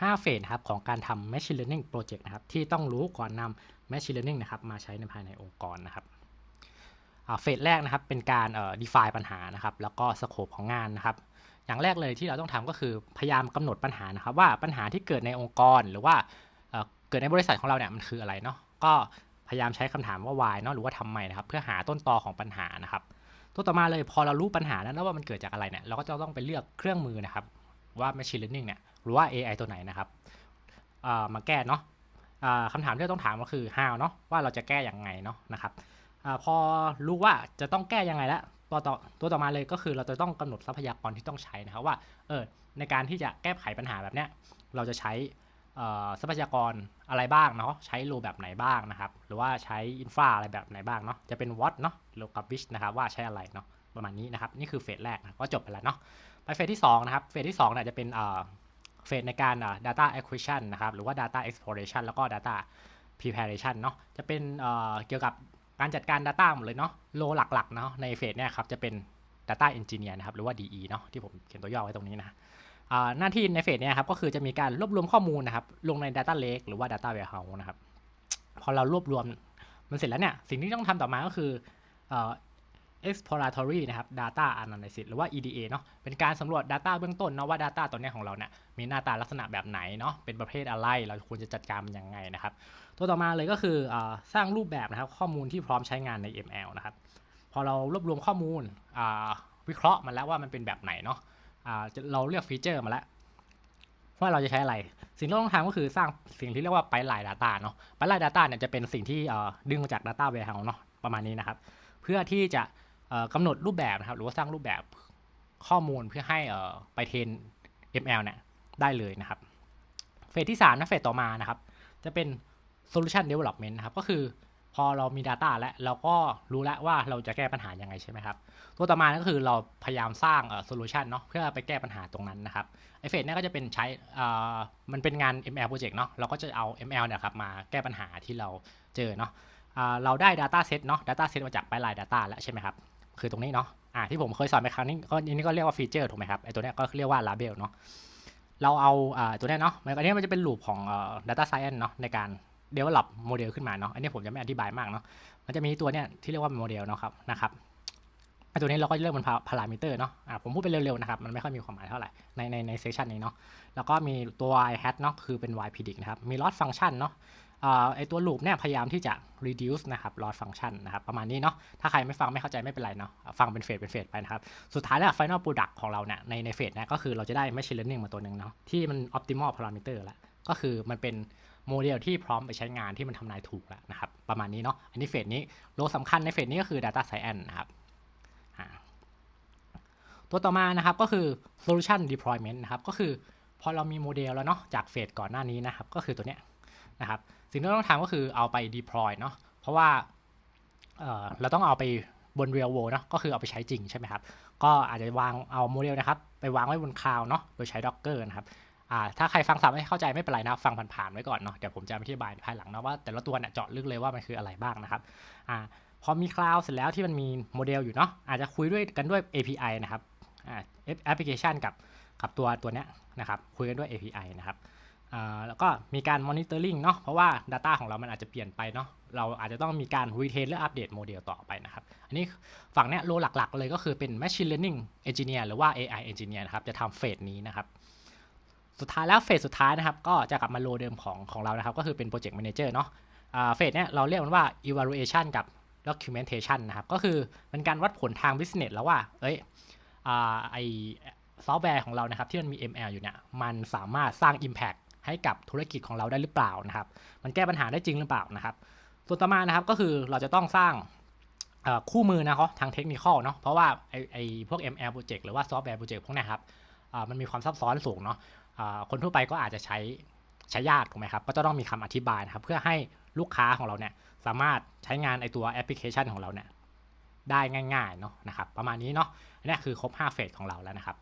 5 เฟสนะครับของการทำ Machine Learning Project นะครับที่ต้องรู้ก่อนนำ Machine Learning นะครับมาใช้ในภายในองค์กรนะครับเฟสแรกนะครับเป็นการเอ่อ define ปัญหานะครับแล้วก็ scope ของงานนะครับอย่างแรกเลยที่เราต้องทำก็คือพยายามกำหนดปัญหานะครับ ว่าปัญหาที่เกิดในองค์กรหรือว่าเกิดในบริษัทของเราเนี่ยมันคืออะไรเนาะก็พยายามใช้คำถามว่า why เนาะหรือว่าทำไมนะครับเพื่อหาต้นตอของปัญหานะครับตัวต่อมาเลยพอเรารู้ปัญหาแล้วนะว่ามันเกิดจากอะไรเนี่ยเราก็จะต้องไปเลือกเครื่องมือนะครับว่า machine learning เนี่ย หรือว่า AI ตัวไหนนะครับมาแก้เนาะคำถามที่เราต้องถามก็คือ how เนาะว่าเราจะแก้อย่างไงเนาะนะครับอพอรู้ว่าจะต้องแก้ยังไงแล้วตัวต่อตัวต่อมาเลยก็คือเราจะต้องกำหนดทรัพยากรที่ต้องใช้นะครับว่าเออในการที่จะแก้ไขปัญหาแบบเนี้ยเราจะใช้ทรัพยากรอะไรบ้างเนาะใช้โลแบบไหนบ้างนะครับ หรือว่าใช้อินฟราอะไรแบบไหนบ้างเนาะจะเป็น what เนาะหรือกับ which นะครับว่าใช้อะไรเนาะประมาณนี้นะครับ นี่คือเฟสแรกนะก็จบไปแล้วเนาะไปเฟสที่2นะครับเฟสที่2เนี่ยจะเป็น เฟสในการ data acquisition นะครับ หรือว่า data exploration แล้วก็ data preparation เนาะจะเป็นเกี่ยวกับการจัดการ data หมดเลยเนาะโลหลักๆเนาะในเฟสเนี่ยครับจะเป็น data engineer นะครับ หรือว่า DE เนาะที่ผมเขียนตัวย่อไว้ตรงนี้นะหน้าที่ในเฟสเนี่ยครับก็คือจะมีการรวบรวมข้อมูลนะครับ ลงใน data lake หรือว่า data warehouse นะครับ พอเรารวบรวมมันเสร็จแล้วเนี่ย สิ่งที่ต้องทำต่อมาก็คืออ exploratory นะครับ data analysis หรือว่า EDA เนาะเป็นการสำรวจ data เบื้องต้นเนาะว่า data ตัวนี้ของเราเนี่ยมีหน้าตาลักษณะแบบไหนเนาะเป็นประเภทอะไร เราควรจะจัดการมันยังไงนะครับ ตัวต่อมาเลยก็คืออสร้างรูปแบบนะครับข้อมูลที่พร้อมใช้งานใน ML นะครับ พอเรารวบรวมข้อมูลวิเคราะห์มาแล้วว่ามันเป็นแบบไหนเนาะะเราเลือกฟีเจอร์มาแล้วว่าเราจะใช้อะไร สิ่งที่เราต้องทำก็คือสร้างสิ่งที่เรียกว่าไปไลน์ Data เนาะไปไลน์ Data เนี่ยจะเป็นสิ่งที่ดึงมาจาก Data Warehouse เนาะประมาณนี้นะครับ เพื่อที่จะ กำหนดรูปแบบนะครับ หรือว่าสร้างรูปแบบข้อมูลเพื่อให้ไปเทรน ML เนี่ยได้เลยนะครับ เฟสที่3นะเฟสต่อมานะครับ จะเป็น solution development นะครับ ก็คือพอเรามี Data แล้วเราก็รู้แล้วว่าเราจะแก้ปัญหายังไงใช่ไหมครับ ตัวต่อมาก็คือเราพยายามสร้างเอ่อ solution เนาะเพื่อไปแก้ปัญหาตรงนั้นนะครับไอเฟสเนี่ยก็จะเป็นใช้มันเป็นงาน ML project เนาะเราก็จะเอา ML เนี่ยครับมาแก้ปัญหาที่เราเจอเนาะเราได้ data set เนาะ data set มาจากไปไลน์ data แล้วใช่ไหมครับ คือตรงนี้เนาะอ่าที่ผมเคยสอนไปครั้งนี้ก็อันนี้ก็เรียกว่าฟีเจอร์ถูกไหมครับไอตัวเนี้ยก็เรียกว่า label เนาะเราเอาอ่าตัวเนี้ยเนาะมันอันนี้มันจะเป็นลูปของเอ่อ data science เนาะในการ develop โมเดลขึ้นมาเนาะอันนี้ผมจะไม่อธิบายมากเนาะมันจะมีตัวเนี้ยที่เรียกว่าโมเดลเนาะครับนะครับไอ้ตัวนี้เราก็เรียกมันพารามิเตอร์เนาะอ่าผมพูดไปเร็วๆนะครับ มันไม่ค่อยมีความหมายเท่าไหร่ ในในในเซสชันนี้เนาะ แล้วก็มีตัว y hat เนาะ คือเป็น y predict นะครับ มี loss function เนาะ ไอตัว loop เนี่ยพยายามที่จะ reduce นะครับ loss function นะครับประมาณนี้เนาะถ้าใครไม่ฟังไม่เข้าใจไม่เป็นไรเนาะฟังเป็นเฟสเป็นเฟสไปนะครับ สุดท้ายแล้ว final product ของเราเนี่ยในในเฟสเนี่ยก็คือเราจะได้ machine learning มาตัวหนึ่งเนาะที่มัน optimal parameter แล้วก็คือมันเป็นโมเดลที่พร้อมไปใช้งานที่มันทำนายถูกแล้วนะครับ ประมาณนี้เนาะอันนี้เฟสนี้โลสำคัญในเฟสนี้ก็คือ data science นะครับตัวต่อมานะครับก็คือ solution deployment นะครับก็คือพอเรามีโมเดลแล้วเนาะจากเฟสก่อนหน้านี้นะครับก็คือตัวเนี้ยนะครับ สิ่งที่เราต้องทำก็คือเอาไป deploy เนาะเพราะว่าเเราต้องเอาไปบน real world เนาะก็คือเอาไปใช้จริงใช่ไหมครับ ก็อาจจะวางเอาโมเดลนะครับ ไปวางไว้บนคลาวเนาะโดยใช้ Docker นะครับอ่าถ้าใครฟังสับไม่เข้าใจไม่เป็นไรนะฟังผ่านๆไว้ก่อนเนาะเดี๋ยวผมจะอธิบายภายหลังนะว่าแต่ละตัวเนี่ยเจาะลึกเลยว่ามันคืออะไรบ้างนะครับอ่าพอมีคลาวด์เสร็จแล้วที่มันมีโมเดลอยู่เนาะอาจจะคุยด้วยกันด้วย API นะครับอ่าแอปพลิเคชันกับกับตัวตัวเนี้ยนะครับคุยกันด้วย API นะครับ แล้วก็มีการ monitoring เนาะเพราะว่า Data ของเรามันอาจจะเปลี่ยนไปเนาะเราอาจจะต้องมีการ retain หรืออัปเดตโมเดลต่อไปนะครับ อันนี้ฝั่งเนี้ยโลหลักๆ เลยก็คือเป็น machine learning engineer หรือว่า AI engineer นะครับ จะทำเฟสนี้นะครับ สุดท้ายแล้วเฟสสุดท้ายนะครับ ก็จะกลับมาโลเดิมของของเรานะครับ ก็คือเป็น project manager เนาะเฟสเนี้ยเราเรียกมันว่า evaluation กับ documentation นะครับ ก็คือเป็นการวัดผลทาง business แล้วว่า เอ้ยอไอซอฟต์แวร์ของเรานะครับที่มันมี ML อยู่เนี่ยมันสามารถสร้าง impact ให้กับธุรกิจของเราได้หรือเปล่านะครับ มันแก้ปัญหาได้จริงหรือเปล่านะครับ ส่วนต่อมานะครับก็คือเราจะต้องสร้างคู่มือนะครับทางเทคนิคเนาะเพราะว่าไอไอพวก ML project หรือว่าซอฟต์แวร์ project พวกนี้ครับมันมีความซับซ้อนสูงเนาะคนทั่วไปก็อาจจะใช้ใช้ยากถูกไหมครับ ก็จะต้องมีคำอธิบายนะครับ เพื่อให้ลูกค้าของเราเนี่ยสามารถใช้งานไอตัวแอปพลิเคชันของเราเนี่ยได้ง่ายๆเนาะนะครับ ประมาณนี้เนาะนนี้คือครบ 5 เฟสของเราแล้วนะครับ